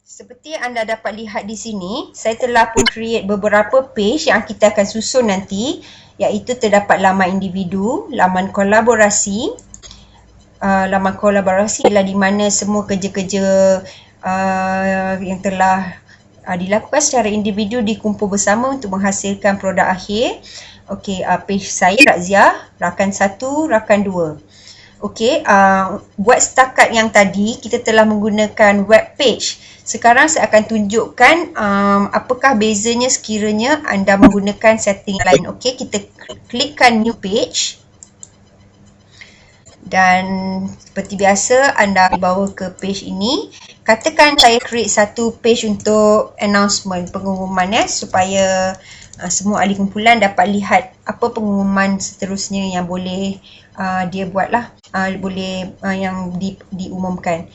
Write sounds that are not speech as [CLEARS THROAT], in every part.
Seperti anda dapat lihat di sini, saya telah pun create beberapa page yang kita akan susun nanti iaitu terdapat laman individu, laman kolaborasi. Uh, laman kolaborasi adalah di mana semua kerja-kerja uh, yang telah uh, dilakukan secara individu dikumpul bersama untuk menghasilkan produk akhir. Okey, uh, page saya Razia, rakan satu, rakan dua. Okey, uh, buat setakat yang tadi kita telah menggunakan web page. Sekarang saya akan tunjukkan um, apakah bezanya sekiranya anda menggunakan setting lain. Okey, kita klikkan new page. Dan seperti biasa anda dibawa ke page ini. Katakan saya create satu page untuk announcement, pengumuman ya supaya uh, semua ahli kumpulan dapat lihat apa pengumuman seterusnya yang boleh uh, dia buatlah uh, boleh uh, yang di, diumumkan.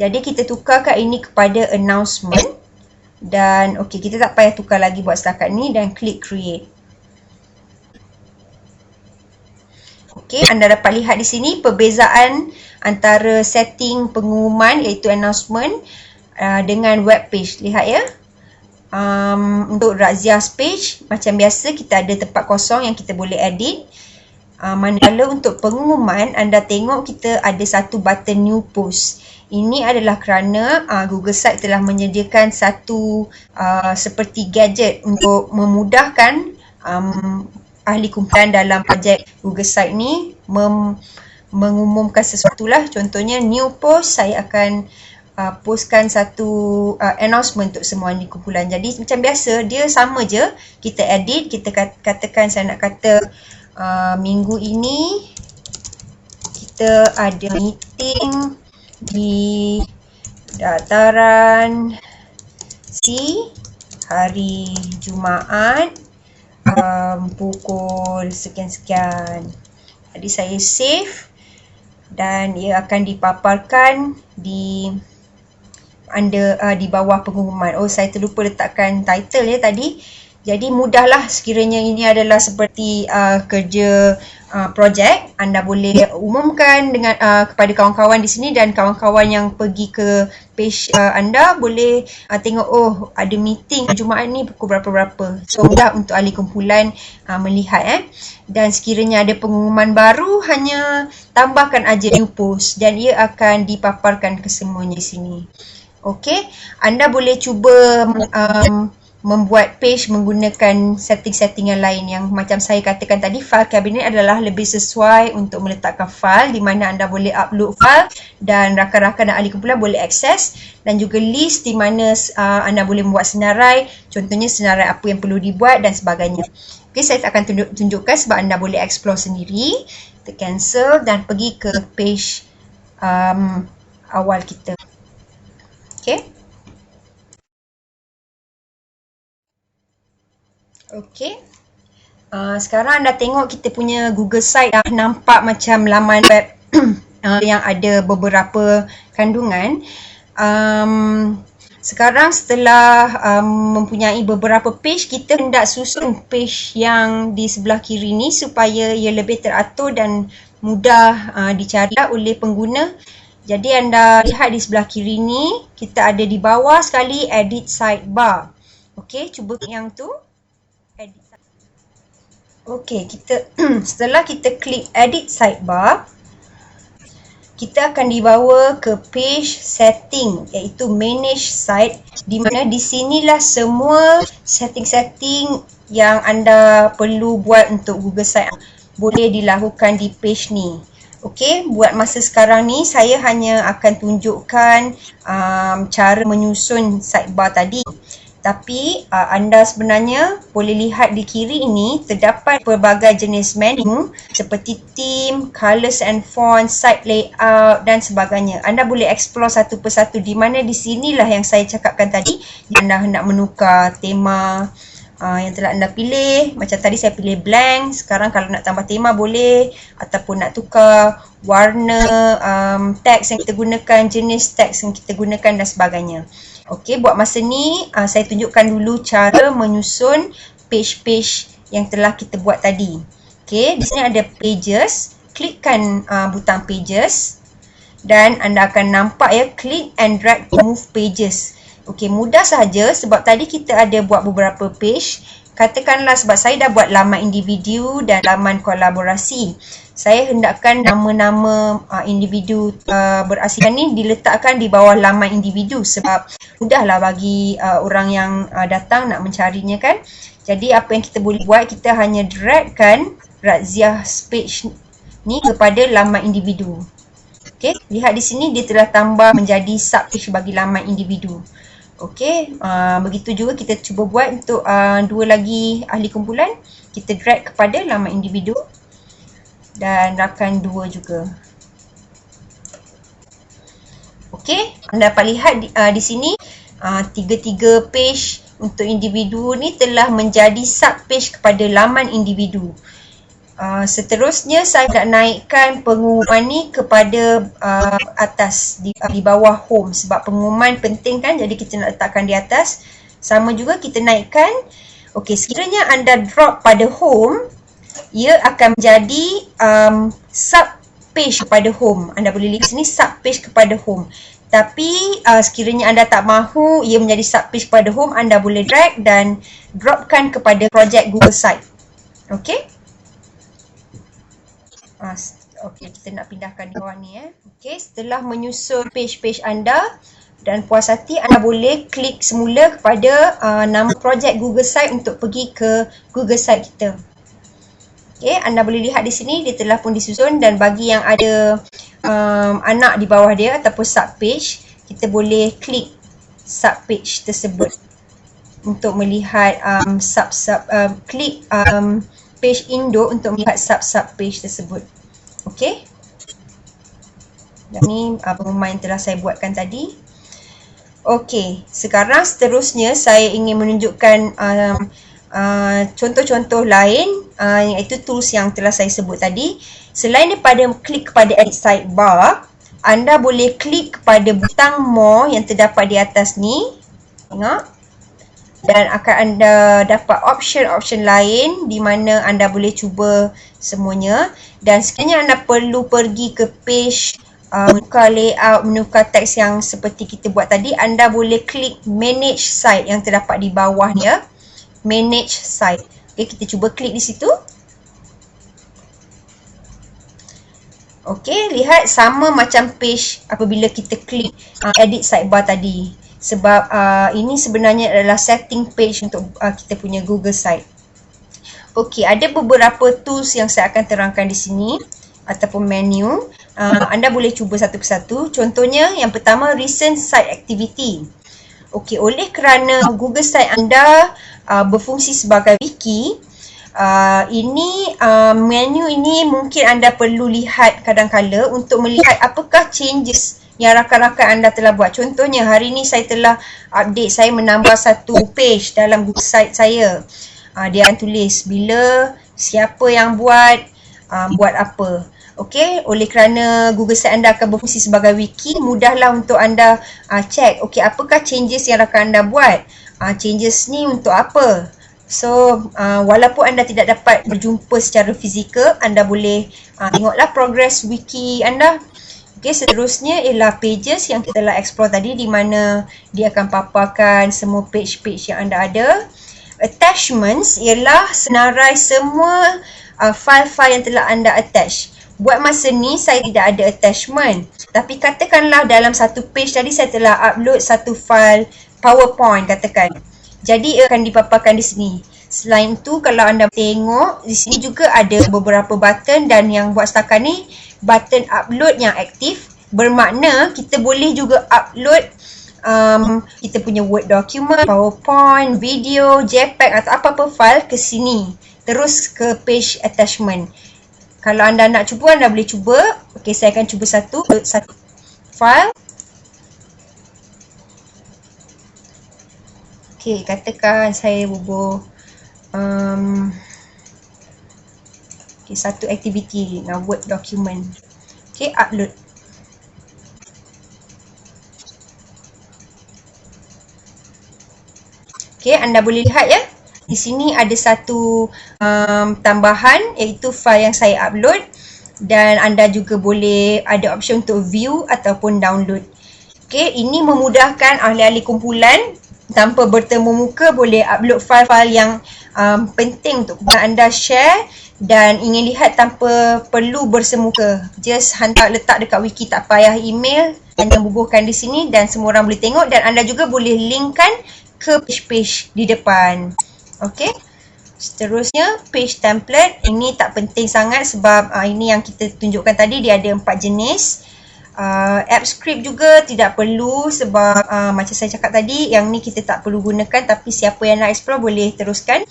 Jadi kita tukarkan ini kepada announcement dan okey kita tak payah tukar lagi buat setakat ni dan klik create. Okey, anda dapat lihat di sini perbezaan antara setting pengumuman iaitu announcement uh, dengan web page. Lihat ya. Um, untuk Razia's page, macam biasa kita ada tempat kosong yang kita boleh edit. Uh, manakala untuk pengumuman anda tengok kita ada satu button new post. Ini adalah kerana uh, Google Site telah menyediakan satu uh, seperti gadget untuk memudahkan um, ahli kumpulan dalam projek Google Site ni mem- mengumumkan sesuatu lah. Contohnya new post saya akan uh, postkan satu uh, announcement untuk semua ahli kumpulan. Jadi macam biasa dia sama je kita edit, kita katakan saya nak kata uh, minggu ini kita ada meeting di dataran C hari Jumaat um, pukul sekian-sekian. Jadi saya save dan ia akan dipaparkan di under uh, di bawah pengumuman. Oh saya terlupa letakkan title ya tadi. Jadi mudahlah sekiranya ini adalah seperti uh, kerja uh, projek, anda boleh umumkan dengan uh, kepada kawan-kawan di sini dan kawan-kawan yang pergi ke page uh, anda boleh uh, tengok oh ada meeting Jumaat ni pukul berapa-berapa. So mudah untuk ahli kumpulan uh, melihat eh. Dan sekiranya ada pengumuman baru hanya tambahkan aja new post dan ia akan dipaparkan ke semuanya di sini. Okey, anda boleh cuba um, membuat page menggunakan setting-setting yang lain yang macam saya katakan tadi file cabinet adalah lebih sesuai untuk meletakkan file di mana anda boleh upload file dan rakan-rakan dan ahli kumpulan boleh akses dan juga list di mana uh, anda boleh membuat senarai contohnya senarai apa yang perlu dibuat dan sebagainya Okay, saya akan tunjuk, tunjukkan sebab anda boleh explore sendiri kita cancel dan pergi ke page um, awal kita Okay. Okey. Uh, sekarang anda tengok kita punya Google site dah nampak macam laman web uh, [CLEARS THROAT] yang ada beberapa kandungan. Um, sekarang setelah um, mempunyai beberapa page, kita hendak susun page yang di sebelah kiri ni supaya ia lebih teratur dan mudah uh, dicari oleh pengguna. Jadi anda lihat di sebelah kiri ni, kita ada di bawah sekali edit sidebar. Okey, cuba yang tu edit Okey, kita [CLEARS THROAT] setelah kita klik edit sidebar kita akan dibawa ke page setting iaitu manage site di mana di sinilah semua setting-setting yang anda perlu buat untuk Google Site boleh dilakukan di page ni. Okey, buat masa sekarang ni saya hanya akan tunjukkan um, cara menyusun sidebar tadi. Tapi uh, anda sebenarnya boleh lihat di kiri ini terdapat pelbagai jenis menu seperti theme, colors and font, site layout dan sebagainya. Anda boleh explore satu persatu di mana di sinilah yang saya cakapkan tadi. Anda hendak menukar tema uh, yang telah anda pilih. Macam tadi saya pilih blank. Sekarang kalau nak tambah tema boleh ataupun nak tukar warna um, teks yang kita gunakan, jenis teks yang kita gunakan dan sebagainya. Okey, buat masa ni uh, saya tunjukkan dulu cara menyusun page-page yang telah kita buat tadi. Okey, di sini ada pages. Klikkan uh, butang pages dan anda akan nampak ya click and drag to move pages. Okey, mudah saja sebab tadi kita ada buat beberapa page. Katakanlah sebab saya dah buat laman individu dan laman kolaborasi. Saya hendakkan nama-nama uh, individu uh, berasikan ni diletakkan di bawah laman individu sebab mudahlah bagi uh, orang yang uh, datang nak mencarinya kan. Jadi apa yang kita boleh buat, kita hanya dragkan Razia page ni kepada laman individu. Okey, lihat di sini dia telah tambah menjadi sub page bagi laman individu. Okey, uh, begitu juga kita cuba buat untuk uh, dua lagi ahli kumpulan. Kita drag kepada laman individu dan rakan dua juga. Okey, anda dapat lihat di, uh, di sini uh, tiga-tiga page untuk individu ni telah menjadi sub page kepada laman individu. Uh, seterusnya saya nak naikkan pengumuman ni kepada uh, atas di, uh, di bawah home sebab pengumuman penting kan jadi kita nak letakkan di atas sama juga kita naikkan okey sekiranya anda drop pada home ia akan menjadi um, sub page kepada home anda boleh lihat sini sub page kepada home tapi uh, sekiranya anda tak mahu ia menjadi sub page kepada home anda boleh drag dan dropkan kepada projek Google Site okey Ah, Okey, kita nak pindahkan di bawah ni eh. Okey, setelah menyusun page-page anda dan puas hati, anda boleh klik semula kepada uh, nama projek Google Site untuk pergi ke Google Site kita. Okey, anda boleh lihat di sini dia telah pun disusun dan bagi yang ada um, anak di bawah dia ataupun sub page, kita boleh klik sub page tersebut untuk melihat um, sub sub um, klik um, page induk untuk melihat sub-sub page tersebut. Okey. Dan ni uh, pengumuman yang telah saya buatkan tadi. Okey, sekarang seterusnya saya ingin menunjukkan um, uh, contoh-contoh lain uh, iaitu tools yang telah saya sebut tadi. Selain daripada klik kepada edit sidebar, anda boleh klik kepada butang more yang terdapat di atas ni. Tengok dan akan anda dapat option-option lain di mana anda boleh cuba semuanya dan sekiranya anda perlu pergi ke page uh, menukar layout, menukar teks yang seperti kita buat tadi anda boleh klik manage site yang terdapat di bawah ni ya manage site okay, kita cuba klik di situ Okey, lihat sama macam page apabila kita klik uh, edit sidebar tadi sebab uh, ini sebenarnya adalah setting page untuk uh, kita punya Google site. Okey, ada beberapa tools yang saya akan terangkan di sini ataupun menu. Uh, anda boleh cuba satu persatu. Contohnya yang pertama recent site activity. Okey, oleh kerana Google site anda uh, berfungsi sebagai wiki, Uh, ini uh, menu ini mungkin anda perlu lihat kadang-kala untuk melihat apakah changes yang rakan-rakan anda telah buat. Contohnya hari ini saya telah update, saya menambah satu page dalam Google Site saya. Uh, dia akan tulis bila, siapa yang buat, uh, buat apa. Okey, oleh kerana Google Site anda akan berfungsi sebagai wiki, mudahlah untuk anda uh, check. Okey, apakah changes yang rakan anda buat? Uh, changes ni untuk apa? So, uh, walaupun anda tidak dapat berjumpa secara fizikal, anda boleh uh, tengoklah progress wiki anda Okay, seterusnya ialah pages yang kita telah explore tadi di mana dia akan paparkan semua page-page yang anda ada. Attachments ialah senarai semua uh, file-file yang telah anda attach. Buat masa ni saya tidak ada attachment. Tapi katakanlah dalam satu page tadi saya telah upload satu file PowerPoint katakan. Jadi ia akan dipaparkan di sini. Selain tu kalau anda tengok di sini juga ada beberapa button dan yang buat setakat ni button upload yang aktif. Bermakna kita boleh juga upload um, kita punya word document, powerpoint, video, jpeg atau apa-apa file ke sini. Terus ke page attachment. Kalau anda nak cuba anda boleh cuba. Ok saya akan cuba satu satu file ok katakan saya bubuh um, Okay, satu aktiviti dengan Word document. Okay, upload. Okay, anda boleh lihat ya. Di sini ada satu um, tambahan iaitu file yang saya upload dan anda juga boleh ada option untuk view ataupun download. Okey, ini memudahkan ahli-ahli kumpulan tanpa bertemu muka boleh upload file-file yang um, penting untuk anda share dan ingin lihat tanpa perlu bersemuka. Just hantar letak dekat wiki tak payah email hanya bubuhkan di sini dan semua orang boleh tengok dan anda juga boleh linkkan ke page-page di depan. Okay. Seterusnya page template ini tak penting sangat sebab uh, ini yang kita tunjukkan tadi dia ada empat jenis. Uh, app script juga tidak perlu sebab uh, macam saya cakap tadi yang ni kita tak perlu gunakan tapi siapa yang nak explore boleh teruskan.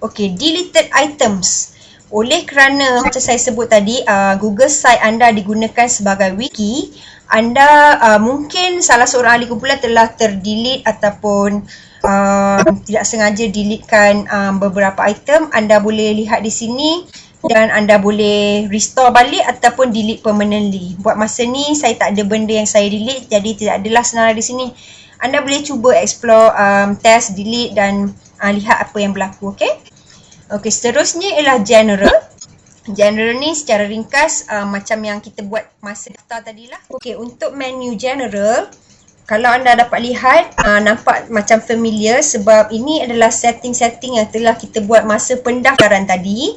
Okay, deleted items. Oleh kerana macam saya sebut tadi, uh, Google Site anda digunakan sebagai wiki, anda uh, mungkin salah seorang ahli kumpulan telah terdelete ataupun uh, tidak sengaja deletekan um, beberapa item. Anda boleh lihat di sini dan anda boleh restore balik ataupun delete permanently. Buat masa ni saya tak ada benda yang saya delete jadi tidak adalah senarai di sini. Anda boleh cuba explore um, test, delete dan uh, lihat apa yang berlaku. Okay? Okey, seterusnya ialah general. General ni secara ringkas uh, macam yang kita buat masa daftar tadi lah. Okey, untuk menu general, kalau anda dapat lihat, uh, nampak macam familiar sebab ini adalah setting-setting yang telah kita buat masa pendaftaran tadi.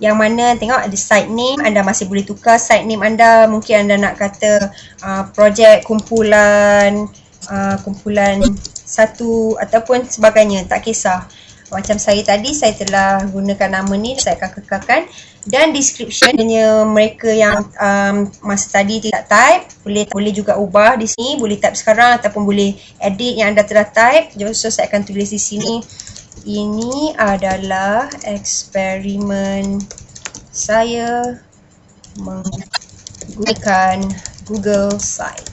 Yang mana tengok ada site name, anda masih boleh tukar site name anda. Mungkin anda nak kata uh, projek kumpulan, uh, kumpulan satu ataupun sebagainya, tak kisah. Macam saya tadi saya telah gunakan nama ni saya akan kekalkan. Dan description hanya mereka yang um, masa tadi tidak type boleh boleh juga ubah di sini. Boleh type sekarang ataupun boleh edit yang anda telah type. So saya akan tulis di sini ini adalah eksperimen saya menggunakan Google Site.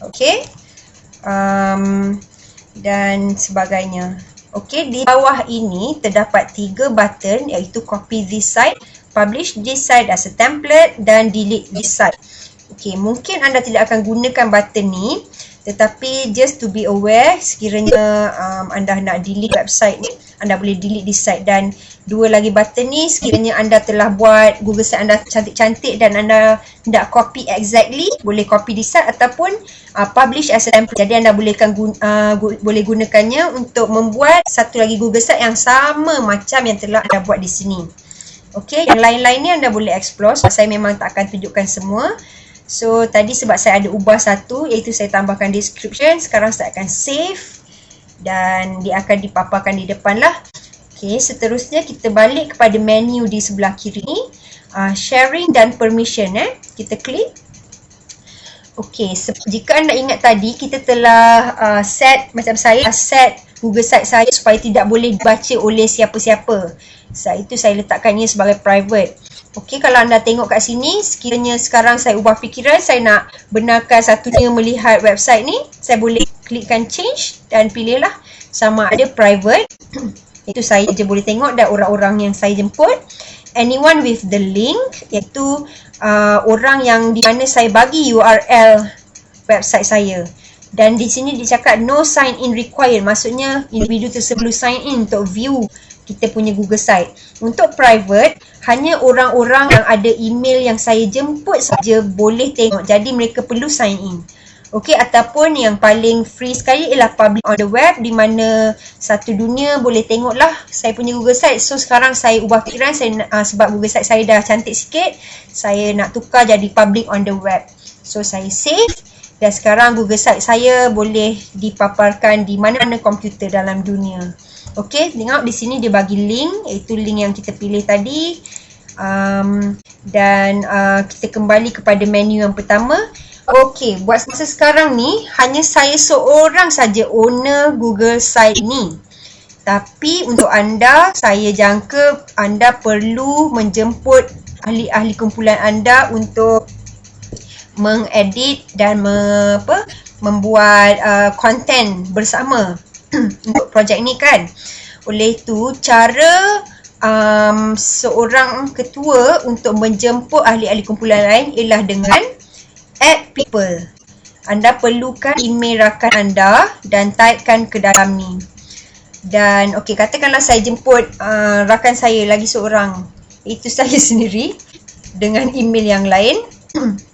Okay um, dan sebagainya. Okey, di bawah ini terdapat tiga button iaitu copy this site, publish this site as a template dan delete this site. Okey, mungkin anda tidak akan gunakan button ni tetapi just to be aware sekiranya um, anda nak delete website ni, anda boleh delete this site dan dua lagi button ni sekiranya anda telah buat Google Site anda cantik-cantik dan anda tidak copy exactly, boleh copy this site ataupun uh, publish as a template. Jadi anda bolehkan uh, gu- boleh gunakannya untuk membuat satu lagi Google Site yang sama macam yang telah anda buat di sini. Okay, yang lain-lain ni anda boleh explore saya memang tak akan tunjukkan semua. So tadi sebab saya ada ubah satu iaitu saya tambahkan description. Sekarang saya akan save dan dia akan dipaparkan di depan lah. Okay, seterusnya kita balik kepada menu di sebelah kiri ni. Uh, sharing dan permission eh. Kita klik. Okay, jika anda ingat tadi kita telah uh, set macam saya set Google Site saya supaya tidak boleh dibaca oleh siapa-siapa. So, itu saya letakkannya sebagai private. Okey, kalau anda tengok kat sini, sekiranya sekarang saya ubah fikiran, saya nak benarkan satunya melihat website ni, saya boleh klikkan change dan pilihlah sama ada private. [CLEARS THROAT] Itu saya je boleh tengok dan orang-orang yang saya jemput. Anyone with the link, iaitu uh, orang yang di mana saya bagi URL website saya. Dan di sini dia cakap no sign in required. Maksudnya individu tersebut sign in untuk view kita punya Google site. Untuk private, hanya orang-orang yang ada email yang saya jemput saja boleh tengok. Jadi mereka perlu sign in. Okey ataupun yang paling free sekali ialah public on the web di mana satu dunia boleh tengoklah saya punya Google site. So sekarang saya ubah fikiran saya uh, sebab Google site saya dah cantik sikit, saya nak tukar jadi public on the web. So saya save dan sekarang Google site saya boleh dipaparkan di mana-mana komputer dalam dunia. Okey, tengok di sini dia bagi link iaitu link yang kita pilih tadi. Um, dan uh, kita kembali kepada menu yang pertama. Okey, buat masa sekarang ni hanya saya seorang saja owner Google Site ni. Tapi untuk anda, saya jangka anda perlu menjemput ahli-ahli kumpulan anda untuk mengedit dan me, apa, membuat uh, content bersama [CLEARS THROAT] untuk projek ni kan. Oleh itu cara um, seorang ketua untuk menjemput ahli-ahli kumpulan lain ialah dengan add people. Anda perlukan email rakan anda dan typekan ke dalam ni. Dan okey katakanlah saya jemput uh, rakan saya lagi seorang. Itu [LAUGHS] saya sendiri dengan email yang lain. [CLEARS THROAT]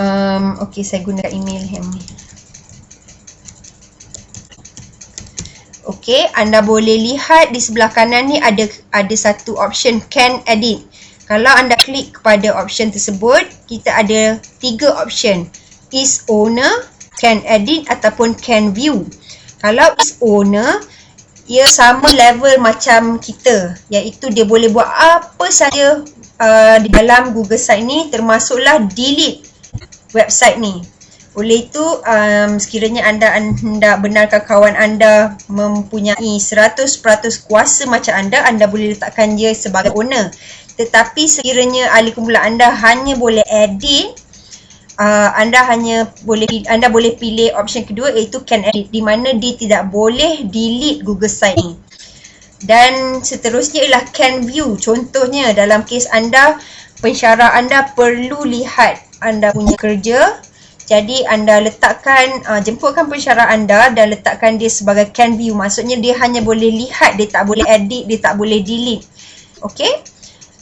Um, okay, saya guna email yang ni. Okay, anda boleh lihat di sebelah kanan ni ada ada satu option can edit. Kalau anda klik kepada option tersebut, kita ada tiga option. Is owner, can edit ataupun can view. Kalau is owner, ia sama level macam kita iaitu dia boleh buat apa saja uh, di dalam Google Site ni termasuklah delete website ni. Oleh itu, um, sekiranya anda hendak benarkan kawan anda mempunyai 100% kuasa macam anda, anda boleh letakkan dia sebagai owner. Tetapi sekiranya ahli kumpulan anda hanya boleh edit, uh, anda hanya boleh anda boleh pilih option kedua iaitu can edit di mana dia tidak boleh delete Google Site ni. Dan seterusnya ialah can view. Contohnya dalam kes anda, pensyarah anda perlu lihat anda punya kerja jadi anda letakkan, uh, jemputkan pensyarah anda dan letakkan dia sebagai can view. Maksudnya dia hanya boleh lihat, dia tak boleh edit, dia tak boleh delete. Okay?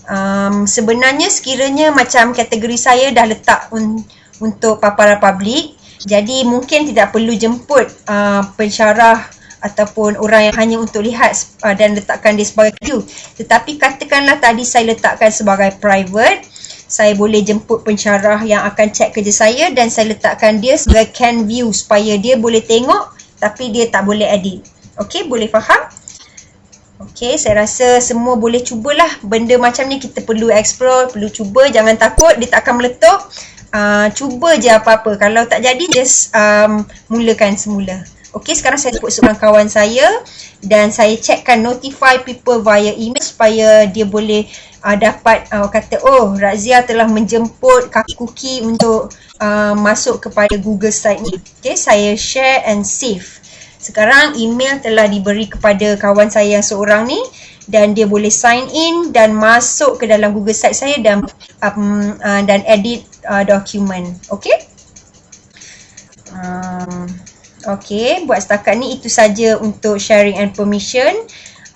Um, sebenarnya sekiranya macam kategori saya dah letak un- untuk paparan publik. Jadi mungkin tidak perlu jemput uh, pensyarah ataupun orang yang hanya untuk lihat uh, dan letakkan dia sebagai view. Tetapi katakanlah tadi saya letakkan sebagai private saya boleh jemput pensyarah yang akan cek kerja saya dan saya letakkan dia sebagai can view supaya dia boleh tengok tapi dia tak boleh edit. Okey, boleh faham? Okey, saya rasa semua boleh cubalah benda macam ni kita perlu explore, perlu cuba, jangan takut dia tak akan meletup. Uh, cuba je apa-apa. Kalau tak jadi, just um, mulakan semula. Okey, sekarang saya sebut seorang kawan saya dan saya checkkan notify people via email supaya dia boleh uh, dapat uh, kata oh Razia telah menjemput cookie untuk uh, masuk kepada Google site ni. Okay, saya share and save. Sekarang email telah diberi kepada kawan saya yang seorang ni dan dia boleh sign in dan masuk ke dalam Google site saya dan um, uh, dan edit uh, dokumen. Okay? Um, okay, buat setakat ni itu saja untuk sharing and permission.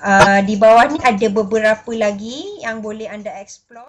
Uh, di bawah ni ada beberapa lagi yang boleh anda explore.